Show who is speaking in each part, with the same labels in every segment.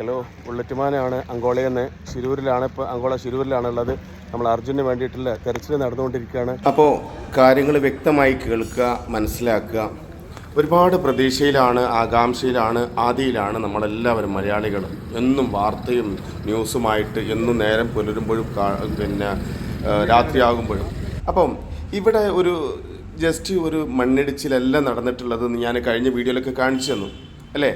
Speaker 1: Hello ബുള്ളറ്റുമാനാണ് അങ്കോളയിൽ നിന്ന് ശിരൂരിലാണ് ഇപ്പോൾ Angola ശിരൂരിലാണ് ഉള്ളത് നമ്മൾ അർജുന് വേണ്ടിയിട്ടുള്ള തെരച്ചിൽ നടന്നുകൊണ്ടിരിക്കുകയാണ്. അപ്പോൾ കാര്യങ്ങൾ വ്യക്തമായി കേൾക്കുക മനസ്സിലാക്കുക. ഒരുപാട് പ്രതീക്ഷയിലാണ് ആകാംക്ഷയിലാണ് ആദിയിലാണ് നമ്മളെല്ലാവരും മലയാളികൾ എന്നും വാർത്തയും ന്യൂസുമായിട്ട് എന്നും നേരം പുലരുമ്പോഴും പിന്നെ രാത്രിയാകുമ്പോഴും. അപ്പം ഇവിടെ ഒരു ജസ്റ്റ് ഒരു മണ്ണിടിച്ചിലല്ല നടന്നിട്ടുള്ളത് ഞാൻ കഴിഞ്ഞ വീഡിയോയിലൊക്കെ കാണിച്ചു തന്നു. അല്ലേ?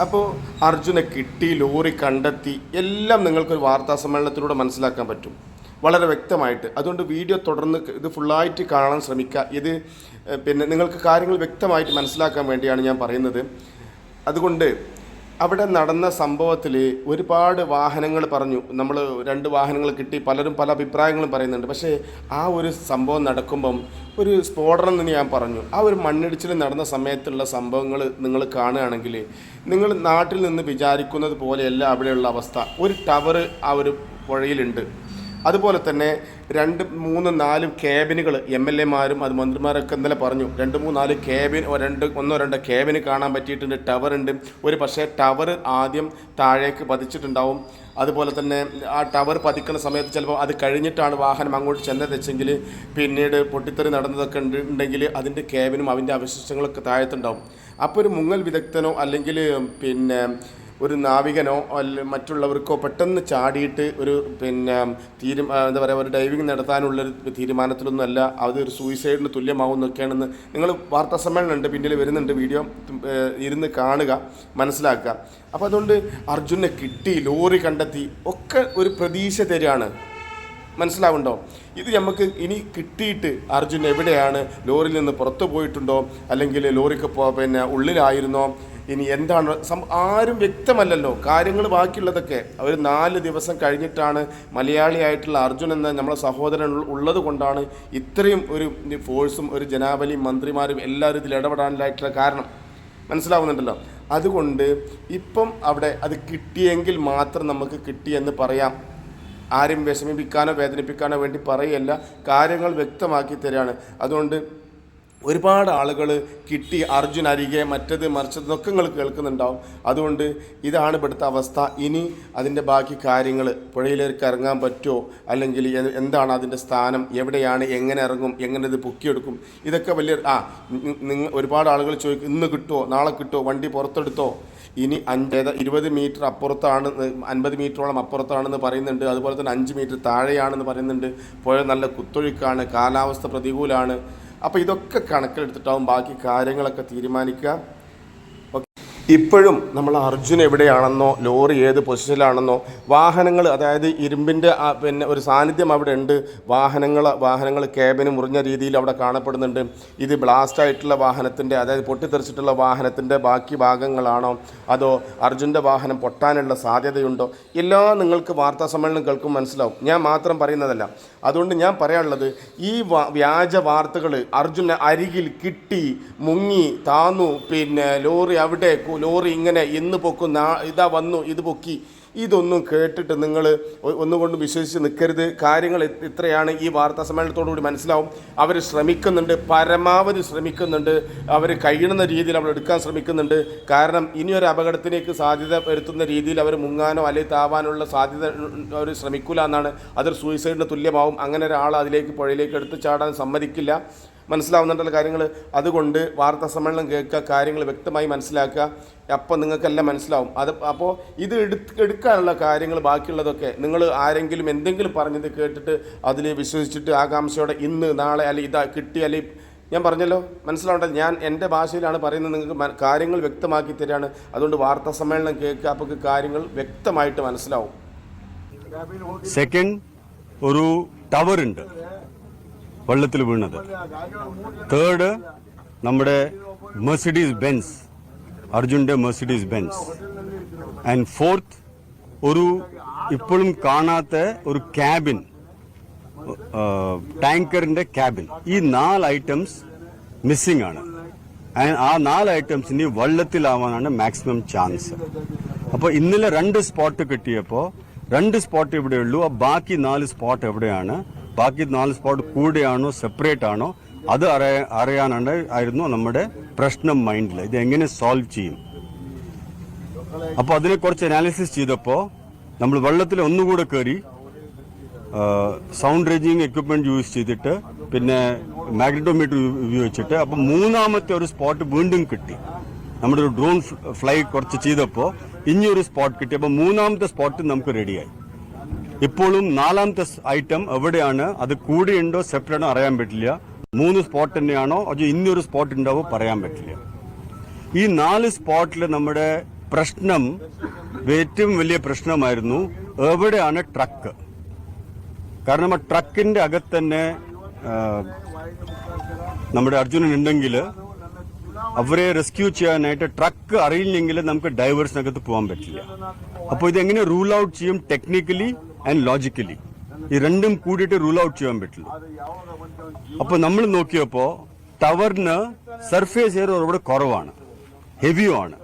Speaker 1: അപ്പോൾ അർജുനെ കിട്ടി ലോറി കണ്ടെത്തി എല്ലാം നിങ്ങൾക്കൊരു വാർത്താ സമ്മേളനത്തിലൂടെ മനസ്സിലാക്കാൻ പറ്റും. വളരെ വ്യക്തമായിട്ട്. അതുകൊണ്ട് വീഡിയോ തുടർന്ന് ഇത് ഫുള്ളായിട്ട് കാണാൻ ശ്രമിക്കുക. ഇത് പിന്നെ നിങ്ങൾക്ക് കാര്യങ്ങൾ വ്യക്തമായിട്ട് മനസ്സിലാക്കാൻ വേണ്ടിയാണ് ഞാൻ പറയുന്നത്. അതുകൊണ്ട് അവിടെ നടന്ന സംഭവത്തിൽ ഒരുപാട് വാഹനങ്ങൾ പറഞ്ഞു. നമ്മൾ രണ്ട് വാഹനങ്ങൾ കിട്ടി പലരും പല അഭിപ്രായങ്ങളും പറയുന്നുണ്ട്. പക്ഷേ ആ ഒരു സംഭവം നടക്കുമ്പം ഒരു സ്ഫോടനം എന്ന് ഞാൻ പറഞ്ഞു. ആ ഒരു മണ്ണിടിച്ചിൽ നടന്ന സമയത്തുള്ള സംഭവങ്ങൾ നിങ്ങൾ കാണുകയാണെങ്കിൽ നിങ്ങൾ നാട്ടിൽ നിന്ന് വിചാരിക്കുന്നത് പോലെയല്ല അവിടെയുള്ള അവസ്ഥ. ഒരു ടവർ ആ ഒരു പുഴയിലുണ്ട്. അതുപോലെ തന്നെ രണ്ട് മൂന്ന് നാല് ക്യാബിനുകൾ എം എൽ എമാരും അത് മന്ത്രിമാരൊക്കെ ഇന്നലെ പറഞ്ഞു. രണ്ട് മൂന്ന് നാല് ക്യാബിൻ രണ്ട് ഒന്നോ രണ്ടോ ക്യാബിന് കാണാൻ പറ്റിയിട്ടുണ്ട്. ടവർ ഉണ്ട്. ഒരു പക്ഷേ ടവർ ആദ്യം താഴേക്ക് പതിച്ചിട്ടുണ്ടാവും. അതുപോലെ തന്നെ ആ ടവർ പതിക്കുന്ന സമയത്ത് ചിലപ്പോൾ അത് കഴിഞ്ഞിട്ടാണ് വാഹനം അങ്ങോട്ട് ചെന്നത് വെച്ചെങ്കിൽ പിന്നീട് പൊട്ടിത്തെറി നടന്നതൊക്കെ ഉണ്ട് ഉണ്ടെങ്കിൽ അതിന്റെ ക്യാബിനും അതിന്റെ അവശിഷ്ടങ്ങളൊക്കെ താഴത്തുണ്ടാവും. അപ്പോൾ ഒരു മുങ്ങൽ വിദഗ്ധനോ അല്ലെങ്കിൽ പിന്നെ ഒരു നാവികനോ അല്ല മറ്റുള്ളവർക്കോ പെട്ടെന്ന് ചാടിയിട്ട് ഒരു പിന്നെ തീരുമാ എന്താ പറയുക ഒരു ഡൈവിംഗ് നടത്താനുള്ളൊരു തീരുമാനത്തിലൊന്നും അല്ല. അത് ഒരു സൂയിസൈഡിന് തുല്യമാവുന്നൊക്കെയാണെന്ന് നിങ്ങൾ വാർത്താ സമ്മേളനം ഉണ്ട് പിന്നിൽ വരുന്നുണ്ട് വീഡിയോ ഇരുന്ന് കാണുക മനസ്സിലാക്കുക. അപ്പോൾ അതുകൊണ്ട് അർജുനെ കിട്ടി ലോറി കണ്ടെത്തി ഒക്കെ ഒരു പ്രതീക്ഷ തരികയാണ് മനസ്സിലാവുണ്ടോ? ഇത് നമുക്ക് ഇനി കിട്ടിയിട്ട് അർജുൻ എവിടെയാണ്? ലോറിയിൽ നിന്ന് പുറത്തു പോയിട്ടുണ്ടോ? അല്ലെങ്കിൽ ലോറിക്ക് പിന്നെ ഉള്ളിലായിരുന്നോ? ഇനി എന്താണ്? ആരും വ്യക്തമല്ലല്ലോ. കാര്യങ്ങൾ ബാക്കിയുള്ളതൊക്കെ. അവർ നാല് ദിവസം കഴിഞ്ഞിട്ടാണ് മലയാളിയായിട്ടുള്ള അർജുൻ എന്ന നമ്മളെ സഹോദരൻ ഉള്ളത് കൊണ്ടാണ് ഇത്രയും ഒരു ഫോഴ്സും ഒരു ജനാബലിയും മന്ത്രിമാരും എല്ലാവരും ഇതിൽ ഇടപെടാനായിട്ടുള്ള കാരണം. മനസ്സിലാവുന്നുണ്ടല്ലോ? അതുകൊണ്ട് ഇപ്പം അവിടെ അത് കിട്ടിയെങ്കിൽ മാത്രം നമുക്ക് കിട്ടിയെന്ന് പറയാം. ആരും വിഷമിപ്പിക്കാനോ വേദനിപ്പിക്കാനോ വേണ്ടി പറയല്ല. കാര്യങ്ങൾ വ്യക്തമാക്കി തരികയാണ് അതുകൊണ്ട് ഒരുപാട് ആളുകൾ കിട്ടി അർജുൻ അരികെ മറ്റത് മറിച്ചത് എന്നൊക്കെ നിങ്ങൾ കേൾക്കുന്നുണ്ടാവും. അതുകൊണ്ട് ഇതാണ് ഇവിടുത്തെ അവസ്ഥ. ഇനി അതിന്റെ ബാക്കി കാര്യങ്ങൾ പുഴയിലേക്ക് ഇറങ്ങാൻ പറ്റുമോ? അല്ലെങ്കിൽ എന്താണ് അതിന്റെ സ്ഥാനം? എവിടെയാണ്? എങ്ങനെ ഇറങ്ങും? എങ്ങനെ ഇത് പൊക്കിയെടുക്കും? ഇതൊക്കെ വലിയ ആ നിങ്ങൾ ഒരുപാട് ആളുകൾ ചോദിക്കും ഇന്ന് കിട്ടുമോ നാളെ കിട്ടുമോ വണ്ടി പുറത്തെടുത്തോ? ഇനി അഞ്ച് ഇരുപത് മീറ്റർ അപ്പുറത്താണ് അൻപത് മീറ്ററോളം അപ്പുറത്താണെന്ന് പറയുന്നുണ്ട്. അതുപോലെ തന്നെ അഞ്ച് മീറ്റർ താഴെയാണെന്ന് പറയുന്നുണ്ട്. പുഴ നല്ല കുത്തൊഴുക്കാണ് കാലാവസ്ഥ പ്രതികൂലമാണ് അപ്പോൾ ഇതൊക്കെ കണക്കിലെടുത്തിട്ടാവും ബാക്കി കാര്യങ്ങളൊക്കെ തീരുമാനിക്കുക. ഇപ്പോഴും നമ്മൾ അർജുൻ എവിടെയാണെന്നോ ലോറി ഏത് പൊസിഷനിലാണെന്നോ വാഹനങ്ങൾ അതായത് ഇരുമ്പിന്റെ പിന്നെ ഒരു സാന്നിധ്യം അവിടെ ഉണ്ട്. വാഹനങ്ങൾ വാഹനങ്ങൾ ക്യാബിന് മുറിഞ്ഞ രീതിയിൽ അവിടെ കാണപ്പെടുന്നുണ്ട്. ഇത് ബ്ലാസ്റ്റ് ആയിട്ടുള്ള വാഹനത്തിന്റെ അതായത് പൊട്ടിത്തെറിച്ചിട്ടുള്ള വാഹനത്തിന്റെ ബാക്കി ഭാഗങ്ങളാണോ? അതോ അർജുന്റെ വാഹനം പൊട്ടാനുള്ള സാധ്യതയുണ്ടോ? എല്ലാം നിങ്ങൾക്ക് വാർത്താ സമ്മേളനം കേൾക്കും മനസ്സിലാവും. ഞാൻ മാത്രം പറയുന്നതല്ല. അതുകൊണ്ട് ഞാൻ പറയാനുള്ളത് ഈ വ്യാജ വാർത്തകൾ അർജുന അരികിൽ കിട്ടി മുങ്ങി താന്നു പിന്നെ ലോറി അവിടെ കു- ലോറി ഇങ്ങനെ ഇന്ന് പൊക്കും നാ ഇതാ വന്നു ഇത് പൊക്കി. ഇതൊന്നും കേട്ടിട്ട് നിങ്ങൾ ഒന്നുകൊണ്ടും വിശ്വസിച്ച് നിൽക്കരുത്. കാര്യങ്ങൾ ഇത്രയാണ്. ഈ വാർത്താ സമ്മേളനത്തോടുകൂടി മനസ്സിലാവും. അവർ ശ്രമിക്കുന്നുണ്ട്. പരമാവധി ശ്രമിക്കുന്നുണ്ട്. അവർ കഴിയുന്ന രീതിയിൽ അവർ എടുക്കാൻ ശ്രമിക്കുന്നുണ്ട്. കാരണം ഇനിയൊരു അപകടത്തിലേക്ക് സാധ്യത വരുത്തുന്ന രീതിയിൽ അവർ മുങ്ങാനോ അല്ലെങ്കിൽ താവാനുള്ള സാധ്യത അവർ ശ്രമിക്കില്ല എന്നാണ്. അതൊരു സൂയിസൈഡിന് തുല്യമാവും. അങ്ങനെ ഒരാൾ അതിലേക്ക് പുഴയിലേക്ക് എടുത്ത് ചാടാൻ സമ്മതിക്കില്ല. മനസ്സിലാവുന്നുണ്ടല്ലോ കാര്യങ്ങൾ അതുകൊണ്ട് വാർത്താ സമ്മേളനം കേൾക്കുക കാര്യങ്ങൾ വ്യക്തമായി മനസ്സിലാക്കുക. അപ്പം നിങ്ങൾക്കെല്ലാം മനസ്സിലാവും. അത് അപ്പോൾ ഇത് എടുക്കാനുള്ള കാര്യങ്ങൾ ബാക്കിയുള്ളതൊക്കെ നിങ്ങൾ ആരെങ്കിലും എന്തെങ്കിലും പറഞ്ഞത് കേട്ടിട്ട് അതിൽ വിശ്വസിച്ചിട്ട് ആകാംക്ഷയോടെ ഇന്ന് നാളെ അല്ലെങ്കിൽ ഇതാ കിട്ടി അല്ലെങ്കിൽ ഞാൻ പറഞ്ഞല്ലോ? മനസ്സിലാവട്ടെ ഞാൻ എന്റെ ഭാഷയിലാണ് പറയുന്നത് നിങ്ങൾക്ക് കാര്യങ്ങൾ വ്യക്തമാക്കി തരികയാണ് അതുകൊണ്ട് വാർത്താ സമ്മേളനം കേൾക്കുക. അപ്പോൾ കാര്യങ്ങൾ വ്യക്തമായിട്ട് മനസ്സിലാവും.
Speaker 2: സെക്കൻഡ് ഒരു ടവർ ഉണ്ട്. വെള്ളത്തിൽ വീണത്. തേർഡ് നമ്മുടെ മെഴ്സിഡീസ് ബെൻസ് അർജുന്റെ മെഴ്സിഡീസ് ബെൻസ് ആൻഡ് ഫോർത്ത് ഒരു ഇപ്പോഴും കാണാത്ത ഒരു ക്യാബിൻ ടാങ്കറിന്റെ ക്യാബിൻ ഈ നാല് ഐറ്റംസ് മിസ്സിംഗ് ആണ്. ആ നാല് ഐറ്റംസ് ഇനി വെള്ളത്തിലാവാനാണ് മാക്സിമം ചാൻസ് അപ്പോൾ ഇന്നലെ രണ്ട് സ്പോട്ട് കിട്ടിയപ്പോൾ രണ്ട് സ്പോട്ട് ഇവിടെയുള്ളൂ. ആ ബാക്കി നാല് സ്പോട്ട് എവിടെയാണ്? ബാക്കി നാല് സ്പോട്ട് കൂടെയാണോ സെപ്പറേറ്റ് ആണോ അത് അറിയ ആയിരുന്നു നമ്മുടെ പ്രശ്നം മൈൻഡിൽ. ഇത് എങ്ങനെ സോൾവ് ചെയ്യും? അപ്പോൾ അതിനെ കുറച്ച് അനാലിസിസ് ചെയ്തപ്പോൾ നമ്മൾ വെള്ളത്തിൽ ഒന്നുകൂടെ കയറി സൗണ്ട് റേഞ്ചിങ് എക്വിപ്മെന്റ് യൂസ് ചെയ്തിട്ട് പിന്നെ മാഗ്നറ്റോമീറ്റർ ഉപയോഗിച്ചിട്ട് അപ്പോൾ മൂന്നാമത്തെ ഒരു സ്പോട്ട് വീണ്ടും കിട്ടി. നമ്മുടെ ഒരു ഡ്രോൺ ഫ്ലൈ കുറച്ച് ചെയ്തപ്പോൾ ഇനിയൊരു സ്പോട്ട് കിട്ടി. അപ്പോൾ മൂന്നാമത്തെ സ്പോട്ട് നമുക്ക് റെഡിയായി ഇപ്പോഴും നാലാമത്തെ ഐറ്റം എവിടെയാണ്? അത് കൂടിയുണ്ടോ? സെപ്പറേറ്റ് അറിയാൻ പറ്റില്ല. മൂന്ന് സ്പോട്ട് തന്നെയാണോ? അതോ ഇന്നൊരു സ്പോട്ട് ഉണ്ടാവോ പറയാൻ പറ്റില്ല. ഈ നാല് സ്പോട്ടിൽ നമ്മുടെ പ്രശ്നം ഏറ്റവും വലിയ പ്രശ്നമായിരുന്നു എവിടെയാണ് ട്രക്ക് കാരണം ആ ട്രക്കിന്റെ അകത്ത് തന്നെ നമ്മുടെ അർജുനൻ ഉണ്ടെങ്കിൽ അവരെ റെസ്ക്യൂ ചെയ്യാനായിട്ട് ട്രക്ക് അറിയില്ലെങ്കിൽ നമുക്ക് ഡൈവേഴ്സിനകത്ത് പോകാൻ പറ്റില്ല. അപ്പോൾ ഇതെങ്ങനെ റൂൾ ഔട്ട് ചെയ്യും ടെക്നിക്കലി ആൻഡ് ലോജിക്കലി ഈ രണ്ടും കൂടിയിട്ട് റൂൾ ഔട്ട് ചെയ്യാൻ പറ്റില്ല. അപ്പൊ നമ്മൾ നോക്കിയപ്പോ ടവറിന് സർഫേസ് ഏരിയ ഒരുപാട് കുറവാണ്. ഹെവിയും ആണ്.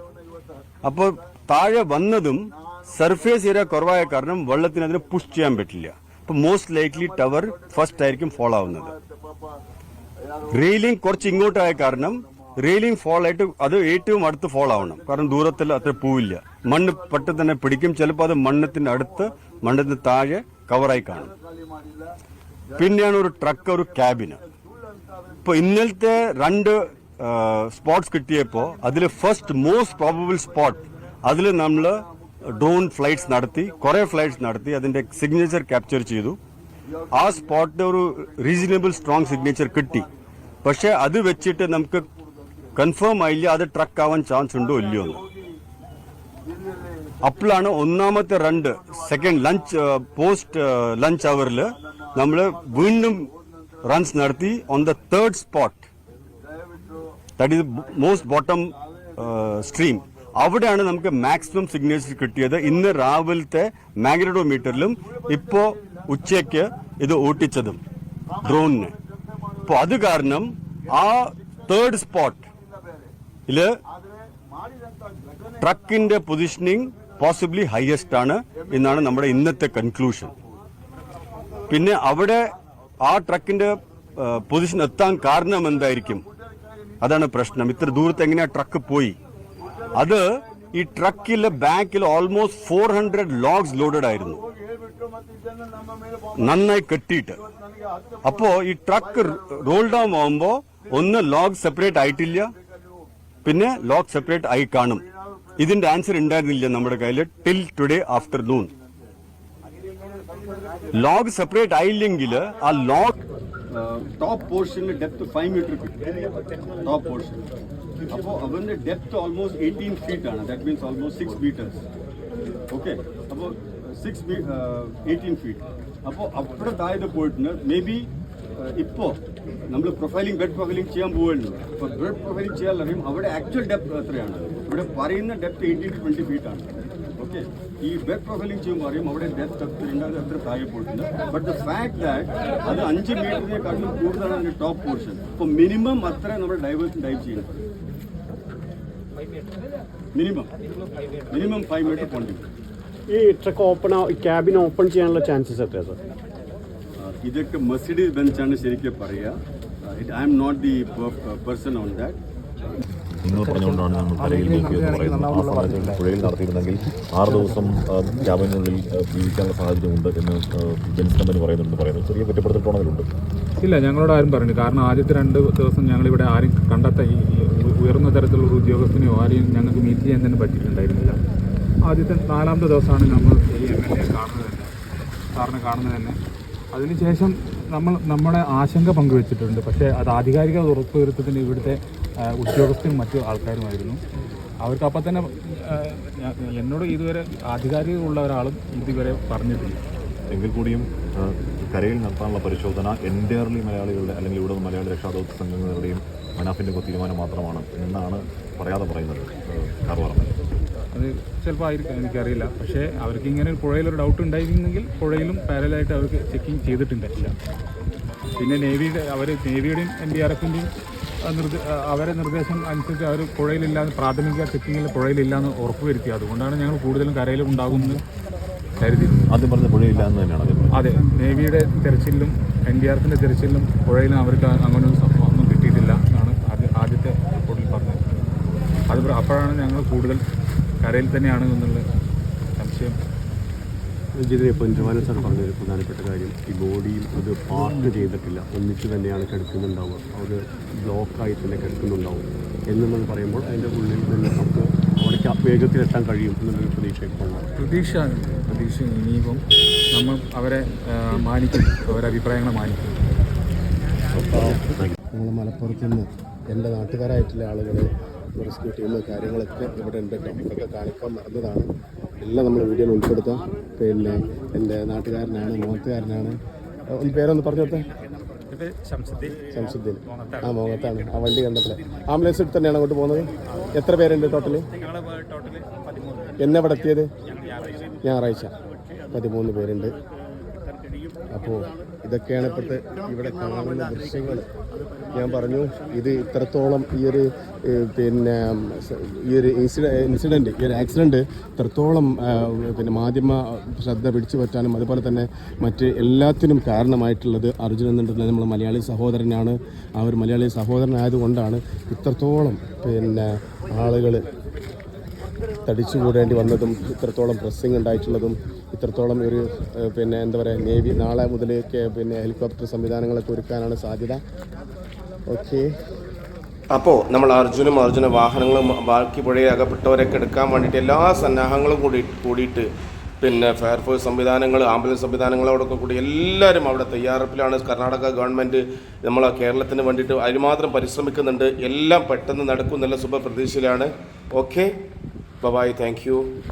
Speaker 2: അപ്പോൾ താഴെ വന്നതും സർഫേസ് ഏരിയ കുറവായ കാരണം വെള്ളത്തിന് അതിനെ പുഷ് ചെയ്യാൻ പറ്റില്ല. അപ്പൊ മോസ്റ്റ് ലൈക്ലി ടവർ ഫസ്റ്റ് ആയിരിക്കും ഫോൾ ആവുന്നത്. റെയിലിംഗ് കുറച്ച് ഇങ്ങോട്ടായ കാരണം റെയിലിംഗ് ഫോൾ ആയിട്ട് അത് ഏറ്റവും അടുത്ത് ഫോൾ ആവണം. കാരണം ദൂരത്തിൽ അത്ര പൂവില്ല. മണ്ണ് പെട്ടെന്ന് തന്നെ പിടിക്കും. ചിലപ്പോൾ അത് മണ്ണത്തിന്റെ അടുത്ത് മണ്ണത്തിന് താഴെ കവറായി കാണും. പിന്നെയാണ് ഒരു ട്രക്ക് ഒരു ക്യാബിന് ഇപ്പൊ ഇന്നലത്തെ രണ്ട് സ്പോട്ട്സ് കിട്ടിയപ്പോൾ അതിൽ ഫസ്റ്റ് മോസ്റ്റ് പ്രോബബിൾ സ്പോട്ട് അതിൽ നമ്മൾ ഡ്രോൺ ഫ്ലൈറ്റ്സ് നടത്തി കുറെ ഫ്ലൈറ്റ്സ് നടത്തി അതിന്റെ സിഗ്നേച്ചർ ക്യാപ്ചർ ചെയ്തു. ആ സ്പോട്ടിന് ഒരു റീസണബിൾ സ്ട്രോങ് സിഗ്നേച്ചർ കിട്ടി. പക്ഷെ അത് വെച്ചിട്ട് നമുക്ക് കൺഫേം ആയില്ല അത് ട്രക്ക് ആവാൻ ചാൻസ് ഉണ്ടോ ഇല്ലയോ എന്ന്. അപ്പോഴാണ് ഒന്നാമത്തെ രണ്ട് സെക്കൻഡ് ലഞ്ച് പോസ്റ്റ് ലഞ്ച് അവറിൽ നമ്മൾ വീണ്ടും റൺസ് നടത്തി on the third spot that is most bottom stream അവിടെയാണ് നമുക്ക് മാക്സിമം സിഗ്നേച്ചർ കിട്ടിയത്. ഇന്ന് രാവിലത്തെ മാഗ്നറ്റോമീറ്ററിലും ഇപ്പോ ഉച്ചയ്ക്ക് ഇത് ഓട്ടിച്ചതും ഡ്രോണിന് അപ്പോൾ അത് കാരണം ആ തേർഡ് സ്പോട്ട് ഇതിൽ ട്രക്കിന്റെ പൊസിഷനിങ് പോസിബിളി ഹയസ്റ്റ് ആണ് എന്നാണ് നമ്മുടെ ഇന്നത്തെ കൺക്ലൂഷൻ പിന്നെ അവിടെ ആ ട്രക്കിന്റെ പൊസിഷൻ എത്താൻ കാരണം എന്തായിരിക്കും? അതാണ് പ്രശ്നം. ഇത്ര ദൂരത്ത് എങ്ങനെയാ ട്രക്ക് പോയി? അത് ഈ ട്രക്കിലെ ബാക്കിൽ almost four hundred logs loaded ആയിരുന്നു. നന്നായി കെട്ടിയിട്ട്. അപ്പോ ഈ ട്രക്ക് റോൾ ഡൗൺ ആവുമ്പോ ഒന്ന് ലോഗ് സെപ്പറേറ്റ് ആയിട്ടില്ല. പിന്നെ ലോക്ക് സെപ്പറേറ്റ് ആയി കാണും. ഇതിന്റെ ആൻസർ ഉണ്ടായിരുന്നില്ല നമ്മുടെ കയ്യിൽ till today afternoon lock separate ആയില്ലെങ്കിൽ ആ ലോക്ക് ടോപ്പ് പോർഷനിൽ depth five metre top portion അപ്പോൾ അവന്റെ ഡെപ്ത് ഓൾമോസ്റ്റ് എയ്റ്റീൻ ഫീറ്റ് ആണ്. That means almost six metres okay അപ്പോൾ സിക്സ് എയ്റ്റീൻ ഫീറ്റ് അപ്പോൾ താഴെ പോയിട്ടുണ്ട്. മേ ബി ഇപ്പോ നമ്മൾ പ്രൊഫൈലിംഗ് ബെഡ് പ്രൊഫൈലിംഗ് ചെയ്യാൻ പോവുകയുള്ളൂ അപ്പോൾ ബെഡ് പ്രൊഫൈലിംഗ് ചെയ്യാൻ അറിയും അവിടെ ആക്ച്വൽ ഡെപ്ത് എത്രയാണ്? ഇവിടെ പറയുന്ന depth eighteen to twenty feet ആണ്. ഓക്കെ ഈ ബെഡ് പ്രൊഫൈലിംഗ് ചെയ്യുമ്പോൾ അറിയും അവിടെ ഡെപ്ത് എത്ര എത്ര താഴെ പോയിട്ടുണ്ട്. ബട്ട് ദ ഫാക്ട് ദാറ്റ് അത് അഞ്ച് മീറ്ററിനെക്കാട്ടിലും കൂടുതലാണ് അതിന്റെ ടോപ്പ് പോർഷൻ അപ്പോൾ മിനിമം അത്ര നമ്മൾ ഡൈവേഴ്സ് ഡൈവ് ചെയ്യുന്നത് മിനിമം മിനിമം ഫൈവ് മീറ്റർ പോണ്ടി
Speaker 3: ഈ ട്രക്ക് ഓപ്പൺ ക്യാബിൻ ഓപ്പൺ ചെയ്യാനുള്ള ചാൻസസ് എത്രയാണ് സർ
Speaker 2: ഇതൊക്കെ മെർസിഡീസ് ബെഞ്ചാണ് ശരിക്കും പറയുക. I'm not the person on that
Speaker 4: നിങ്ങൾ പറഞ്ഞുകൊണ്ടാണ് നമ്മൾ കരയിൽ നോക്കിയെന്ന് പറയുന്നത്. ആ സമയത്ത് പുഴയിൽ നടത്തിയിരുന്നെങ്കിൽ ആറ് ദിവസം ആ, ക്യാബിനുള്ളിൽ ആ, ജീവിക്കാനുള്ള സാഹചര്യമുണ്ട് എന്ന് ആ, ജെൻസ് കമ്പനി പറയുന്നുണ്ട് പറയുന്നത് ചെറിയ കുറ്റപ്പെടുത്തൽ ടോണതിലുണ്ട്
Speaker 5: ഇല്ല ഞങ്ങളോട് ആരും പറഞ്ഞു കാരണം ആദ്യത്തെ രണ്ട് ദിവസം ഞങ്ങളിവിടെ ആരും കണ്ടെത്ത ഈ ഈ ഉയർന്ന തരത്തിലുള്ള ഒരു ഉദ്യോഗസ്ഥനെയോ ആരെയും ഞങ്ങൾക്ക് മീറ്റ് ചെയ്യാൻ തന്നെ പറ്റിയിട്ടുണ്ടായിരുന്നില്ല. ആദ്യത്തെ നാലാമത്തെ ദിവസമാണ് നമ്മൾ ഈ എം എൽ എ കാണുന്നത് തന്നെ. സാറിനെ കാണുന്നത് തന്നെ. അതിനുശേഷം നമ്മൾ നമ്മുടെ ആശങ്ക പങ്കുവച്ചിട്ടുണ്ട്. പക്ഷേ അത് ആധികാരിക ഉറപ്പുവരുത്തത്തിന് ഇവിടുത്തെ ഉദ്യോഗസ്ഥരും മറ്റു ആൾക്കാരുമായിരുന്നു. അവർക്ക് അപ്പം തന്നെ എന്നോട് ഇതുവരെ ആധികാരിക ഉള്ള ഒരാളും ഇതുവരെ പറഞ്ഞിട്ടില്ല.
Speaker 4: എങ്കിൽ കൂടിയും കരയിൽ നടത്താനുള്ള പരിശോധന എന്റയർലി മലയാളികളുടെ അല്ലെങ്കിൽ ഇവിടെ മലയാളി രക്ഷാദൗത്യ സംഘങ്ങളുടെയും മനാഫിന്റെ തീരുമാനം മാത്രമാണ് എന്നാണ് പറയാതെ പറയുന്നത് കാർ പറഞ്ഞത്
Speaker 5: അത് ചിലപ്പോൾ ആയിരിക്കും എനിക്കറിയില്ല. പക്ഷേ അവർക്ക് ഇങ്ങനെ ഒരു പുഴയിലൊരു ഡൗട്ട് ഉണ്ടായിരുന്നെങ്കിൽ പുഴയിലും പാരലായിട്ട് അവർക്ക് ചെക്കിങ് ചെയ്തിട്ടുണ്ടായില്ല. പിന്നെ നേവിയുടെ അവർ നേവിയുടെയും എൻ ഡി ആർ എഫിന്റെയും അവരെ നിർദ്ദേശം അനുസരിച്ച് അവർ പുഴയിലില്ലാന്ന് പ്രാഥമിക ചെക്കിങ്ങിൽ പുഴയിലില്ലാന്ന് ഉറപ്പുവരുത്തി അതുകൊണ്ടാണ് ഞങ്ങൾ കൂടുതലും കരയിൽ ഉണ്ടാകുമെന്ന് കരുതിയിരുന്നത്.
Speaker 4: ആദ്യം പറഞ്ഞ പുഴയില്ല എന്ന് തന്നെയാണ്
Speaker 5: അതെ നേവിയുടെ തിരച്ചിലും എൻ ഡി ആർ എഫിന്റെ തിരച്ചിലും പുഴയിലും അവർക്ക് അങ്ങനെ ഒരു സംഭവം ഒന്നും കിട്ടിയിട്ടില്ല എന്നാണ് ആദ്യ ആദ്യത്തെ റിപ്പോർട്ടിൽ പറഞ്ഞത്. അത് അപ്പോഴാണ് ഞങ്ങൾ കൂടുതൽ കരയിൽ തന്നെയാണ് എന്നുള്ള സംശയം.
Speaker 3: ജിതിനെ ഇപ്പോൾ ജവാന സാർ പറഞ്ഞൊരു പ്രധാനപ്പെട്ട കാര്യം ഈ ബോഡിയിൽ അത് പാർക്ക് ചെയ്തിട്ടില്ല. ഒന്നിച്ച് തന്നെയാണ് കിടക്കുന്നുണ്ടാവുക. അത് ബ്ലോക്കായി തന്നെ കിടക്കുന്നുണ്ടാവും എന്നുള്ളത് പറയുമ്പോൾ അതിന്റെ ഉള്ളിൽ നിന്ന് നമുക്ക് അവിടേക്ക് വേഗത്തിൽ എത്താൻ കഴിയും എന്നുള്ളൊരു പ്രതീക്ഷ ഇപ്പോൾ ഉണ്ടാവും
Speaker 5: പ്രതീക്ഷ പ്രതീക്ഷ ഇനിയിപ്പം നമ്മൾ അവരെ മാനിക്കും. അവരുടെ അഭിപ്രായങ്ങളെ മാനിക്കും.
Speaker 1: നമ്മൾ മലപ്പുറത്ത് നിന്ന് എന്റെ നാട്ടുകാരായിട്ടുള്ള ആളുകൾ റെസ്ക്യൂ ടീം കാര്യങ്ങളൊക്കെ ഇവിടെ ഉണ്ട്. ഇതൊക്കെ കാണിക്കാൻ നടന്നതാണ് എല്ലാം നമ്മൾ വീഡിയോയിൽ ഉൾപ്പെടുത്താം. പിന്നെ എന്റെ നാട്ടുകാരനാണ് മോഹത്തുകാരനാണ് ഒന്ന് പേരൊന്ന് പറഞ്ഞു കൊടുത്തേ.
Speaker 5: ശംസുദ്ദീൻ.
Speaker 1: ആ മോഹത്താണ് ആ വണ്ടി കണ്ടപ്പോൾ ആംബുലൻസ് എടുത്ത് തന്നെയാണ് അങ്ങോട്ട് പോകുന്നത്? എത്ര പേരുണ്ട്
Speaker 5: ടോട്ടൽ
Speaker 1: എന്നെവിടെ എത്തിയത്? ഞായറാഴ്ച. പതിമൂന്ന് പേരുണ്ട്. അപ്പോൾ ഇതൊക്കെയാണ് ഇപ്പോഴത്തെ ഇവിടെ കാണുന്ന ദൃശ്യങ്ങൾ. ഞാൻ പറഞ്ഞു ഇത് ഇത്രത്തോളം ഈ ഒരു പിന്നെ ഈ ഒരു ഇൻസിഡന്റ് ഈ ഒരു ആക്സിഡന്റ് ഇത്രത്തോളം പിന്നെ മാധ്യമ ശ്രദ്ധ പിടിച്ചു പറ്റാനും അതുപോലെ തന്നെ മറ്റ് എല്ലാത്തിനും കാരണമായിട്ടുള്ളത് അർജുൻ എന്നുണ്ടെങ്കിൽ നമ്മൾ മലയാളി സഹോദരനാണ്. ആ ഒരു മലയാളി സഹോദരനായതുകൊണ്ടാണ് ഇത്രത്തോളം പിന്നെ ആളുകൾ തടിച്ചുകൂടേണ്ടി വന്നതും ഇത്രത്തോളം പ്രസ്സിങ് ഉണ്ടായിട്ടുള്ളതും ഇത്രത്തോളം ഒരു പിന്നെ എന്താ പറയുക നേവി നാളെ മുതലേക്ക് പിന്നെ ഹെലികോപ്റ്റർ സംവിധാനങ്ങളൊക്കെ ഒരുക്കാനാണ് സാധ്യത. ഓക്കെ. അപ്പോൾ നമ്മൾ അർജുനും അർജുന വാഹനങ്ങളും ബാക്കി പുഴയിൽ അകപ്പെട്ടവരൊക്കെ എടുക്കാൻ വേണ്ടിയിട്ട് എല്ലാ സന്നാഹങ്ങളും കൂടി കൂടിയിട്ട് പിന്നെ ഫയർഫോഴ്സ് സംവിധാനങ്ങൾ ആംബുലൻസ് സംവിധാനങ്ങളോടൊക്കെ കൂടി എല്ലാവരും അവിടെ തയ്യാറെടുപ്പിലാണ്. കർണാടക ഗവൺമെന്റ് നമ്മളെ കേരളത്തിന് വേണ്ടിയിട്ട് അതിനുമാത്രം പരിശ്രമിക്കുന്നുണ്ട്. എല്ലാം പെട്ടെന്ന് നടക്കും എന്നുള്ള ശുഭപ്രതീക്ഷയിലാണ്. Okay. Bye bye. Thank you.